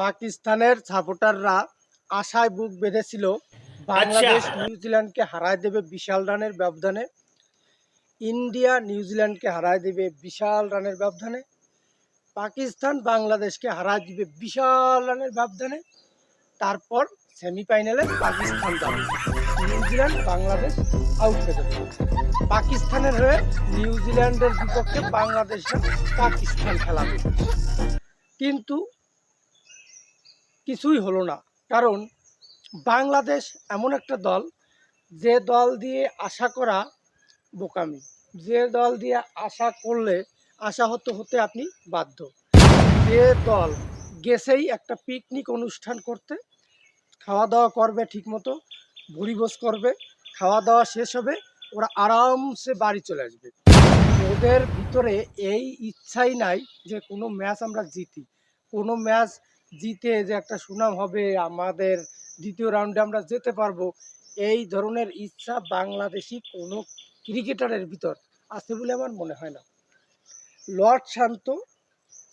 পাকিস্তানের সাপোর্টাররা আশায় বুক বেঁধেছিল বাংলাদেশ নিউজিল্যান্ডকে হারায় দেবে বিশাল রানের ব্যবধানে ইন্ডিয়া নিউজিল্যান্ডকে হারায় দেবে বিশাল রানের ব্যবধানে পাকিস্তান বাংলাদেশকে হারায় দিবে বিশাল রানের ব্যবধানে তারপর সেমিফাইনালে পাকিস্তান যাবে নিউজিল্যান্ড বাংলাদেশ আউট হয়ে যাবে। পাকিস্তানের হয়ে নিউজিল্যান্ডের বিপক্ষে বাংলাদেশের পাকিস্তান খেলাবে। কিন্তু কিছুই হলো না। কারণ বাংলাদেশ এমন একটা দল, যে দল দিয়ে আশা করা বোকামি, যে দল দিয়ে আশা করলে আশা হতে হতে আপনি বাধ্য। যে দল গেছেই একটা পিকনিক অনুষ্ঠান করতে খাওয়া দাওয়া করবে ঠিকমতো ভুরিভোজ করবে খাওয়া দাওয়া শেষ হবে, ওরা আরামসে বাড়ি চলে আসবে। ওদের ভিতরে এই ইচ্ছাই নাই যে কোনো ম্যাচ আমরা জিতি। কোনো ম্যাচ জিতে যে একটা সুনাম হবে, আমাদের দ্বিতীয় রাউন্ডে আমরা যেতে পারব। এই ধরনের ইচ্ছা বাংলাদেশি কোনো ক্রিকেটারের ভিতর আছে বলে আমার মনে হয় না। লর্ড শান্ত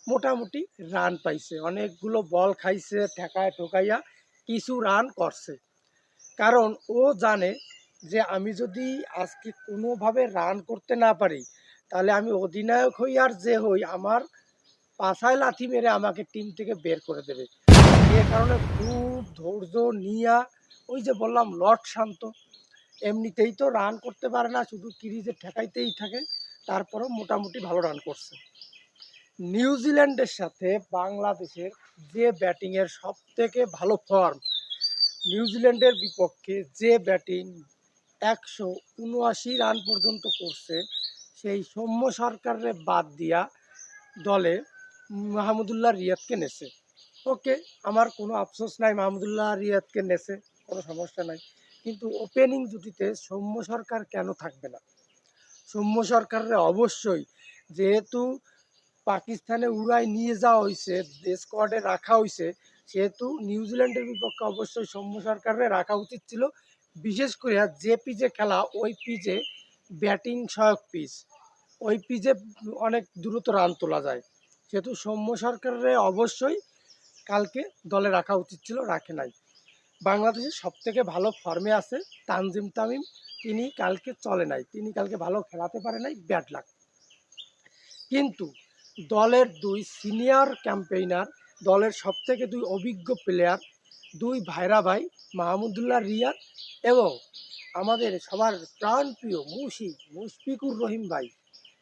মোটামুটি রান পাইছে। অনেকগুলো বল খাইছে, ঠেকায় ঠোকাইয়া কিছু রান করছে। কারণ ও জানে যে আমি যদি আজকে কোনোভাবে রান করতে না পারি, তাহলে আমি অধিনায়ক হই আর যে হই, আমার পাছায় লাথি মেরে আমাকে টিম থেকে বের করে দেবে। যে কারণে খুব ধৈর্য নিয়া ওই যে বললাম, লর্ড শান্ত। এমনিতেই তো রান করতে পারে না, শুধু ক্রিজে ঠেকাইতেই থাকে, তারপরেও মোটামুটি ভালো রান করছে। নিউজিল্যান্ডের সাথে বাংলাদেশের যে ব্যাটিংয়ের সব থেকে ভালো ফর্ম নিউজিল্যান্ডের বিপক্ষে যে ব্যাটিং একশো উনআশি রান পর্যন্ত করছে, সেই সৌম্য সরকারের বাদ দিয়া দলে মাহমুদুল্লাহ রিয়াদকে নেছে। ওকে, আমার কোনো আফসোস নাই, মাহমুদুল্লাহ রিয়াদকে নেছে, কোনো সমস্যা নাই। কিন্তু ওপেনিং জুটিতে সৌম্য সরকার কেন থাকবে না? সৌম্য সরকারের অবশ্যই যেহেতু পাকিস্তানে উড়াই নিয়ে যাওয়া হয়েছে স্কোয়াডে রাখা হয়েছে সেহেতু নিউজিল্যান্ডের বিপক্ষে অবশ্যই সৌম্য সরকারের রাখা উচিত ছিল। বিশেষ করে যে পিচে খেলা, ওই পিচে ব্যাটিং সহায়ক পিচ। ওই পিচে অনেক দ্রুত রান তোলা যায়। সেহেতু সৌম্য সরকারের অবশ্যই কালকে দলে রাখা উচিত ছিল, রাখে নাই। বাংলাদেশের সব থেকে ভালো ফর্মে আছে তানজিম তামিম। তিনি কালকে চলে নাই। তিনি কালকে ভালো খেলাতে পারে নাই ব্যাট লাগ কিন্তু দলের দুই সিনিয়র ক্যাম্পেইনার দলের সব থেকে দুই অভিজ্ঞ প্লেয়ার দুই ভাইরা ভাই মাহমুদুল্লাহ রিয়াদ এবং আমাদের সবার প্রাণপ্রিয় মুশি মুশফিকুর রহিম ভাই।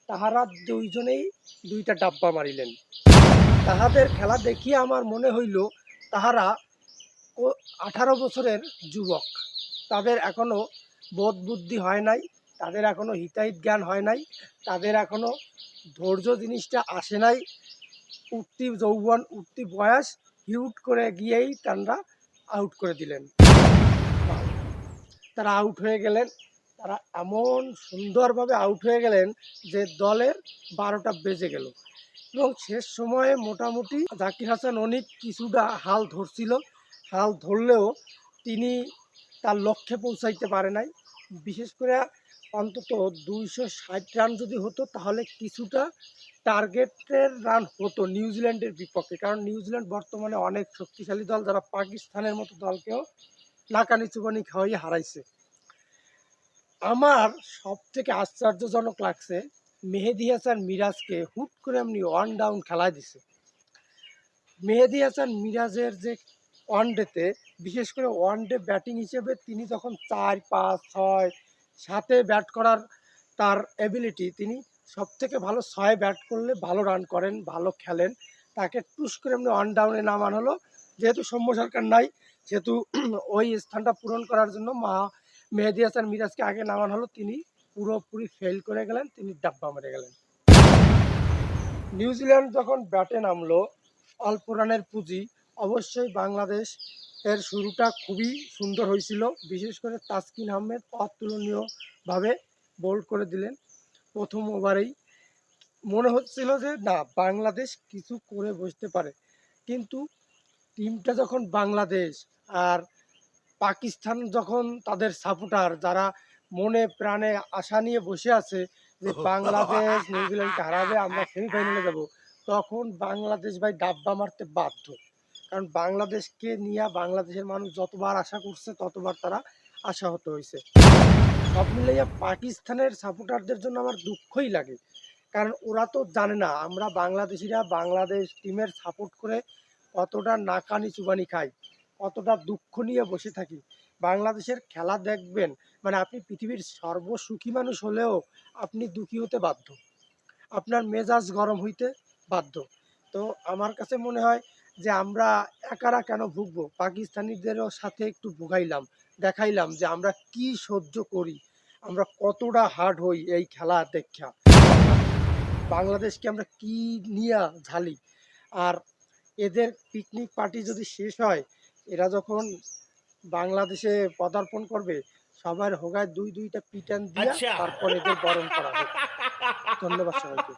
তাহারা দুইজনেই দুইটা ডাব্বা মারিলেন। তাহাদের খেলা দেখিয়ে আমার মনে হইল তাহারা আঠারো বছরের যুবক। তাদের এখনও বোধ বুদ্ধি হয় নাই, তাদের এখনও হিতাহিত জ্ঞান হয় নাই, তাদের এখনও ধৈর্য জিনিসটা আসে নাই। উঠতি যৌবন, উঠতি বয়স, হিউট করে গিয়েই তারা আউট করে দিলেন। তারা আউট হয়ে গেলেন। তারা এমন সুন্দরভাবে আউট হয়ে গেলেন যে দলের বারোটা বেজে গেল। এবং শেষ সময়ে মোটামুটি জাকির হাসান অনেক কিছুটা হাল ধরছিল। হাল ধরলেও তিনি তার লক্ষ্যে পৌঁছাইতে পারে নাই। বিশেষ করে অন্তত দুইশো ষাট রান যদি হতো, তাহলে কিছুটা টার্গেটের রান হতো নিউজিল্যান্ডের বিপক্ষে। কারণ নিউজিল্যান্ড বর্তমানে অনেক শক্তিশালী দল, যারা পাকিস্তানের মতো দলকেও নাকানি চুবানি খাওয়াই হারাইছে। আমার সব থেকে আশ্চর্যজনক লাগছে, মেহেদি হাসান মিরাজকে হুট করে এমনি ওয়ান ডাউন খেলায় দিছে। মেহেদি হাসান মিরাজের যে ওয়ান ডেতে বিশেষ করে ওয়ান ডে ব্যাটিং হিসেবে তিনি যখন চার, পাঁচ, ছয়, সাতে ব্যাট করার তার এবিলিটি তিনি সব থেকে ভালো ছয় ব্যাট করলে ভালো রান করেন, ভালো খেলেন। তাকে টুস করে এমনি ওয়ান ডাউনে নামান হলো। যেহেতু সৌম্য সরকার নাই যেহেতু ওই স্থানটা পূরণ করার জন্য মা মেহেদি হাসান মিরাজকে আগে নামান হলো, তিনি পুরোপুরি ফেল করে গেলেন, তিনি ডাব্বা মেরে গেলেন। নিউজিল্যান্ড যখন ব্যাটে নামলো, অল্প রানের পুঁজি, অবশ্যই বাংলাদেশ এর শুরুটা খুবই সুন্দর হয়েছিল, বিশেষ করে তাসকিন আহমেদ অতুলনীয়ভাবে বোল্ড করে দিলেন প্রথম ওভারেই। মনে হচ্ছিল যে, না, বাংলাদেশ কিছু করে বসতে পারে, কিন্তু টিমটা যখন বাংলাদেশ আর পাকিস্তান যখন তাদের সাপোর্টার যারা মনে প্রাণে আশা নিয়ে বসে আছে যে বাংলাদেশ নিউজিল্যান্ডকে হারাবে আমরা সেমিফাইনালে যাব তখন বাংলাদেশ ভাই ডাব্বা মারতে বাধ্য। কারণ বাংলাদেশকে নিয়ে বাংলাদেশের মানুষ যতবার আশা করছে ততবার তারা আশাহত হয়েছে। সব মিলাইয়া পাকিস্তানের সাপোর্টারদের জন্য আমার দুঃখই লাগে। কারণ ওরা তো জানে না আমরা বাংলাদেশিরা বাংলাদেশ টিমের সাপোর্ট করে কতটা নাকানি চুবানি খাই। কতটা দুঃখ নিয়ে বসে থাকি। বাংলাদেশের খেলা দেখবেন মানে আপনি পৃথিবীর সর্বসুখী মানুষ হলেও আপনি দুঃখী হতে বাধ্য। আপনার মেজাজ গরম হইতে বাধ্য। তো আমার কাছে মনে হয় যে আমরা একারা কেন ভুগবো? পাকিস্তানিদেরও সাথে একটু ভুগাইলাম, দেখাইলাম যে আমরা কি সহ্য করি। আমরা কতটা হার্ড হই এই খেলা দেখা। বাংলাদেশকে আমরা কি নিয়ে ঝালি? আর এদের পিকনিক পার্টি যদি শেষ হয় এরা যখন বাংলাদেশে পদার্পণ করবে সবার হোগায় দুই দুইটা পিটান দিয়ে তারপরে তারপর এদের বরণ করা হবে। ধন্যবাদ সবাইকে।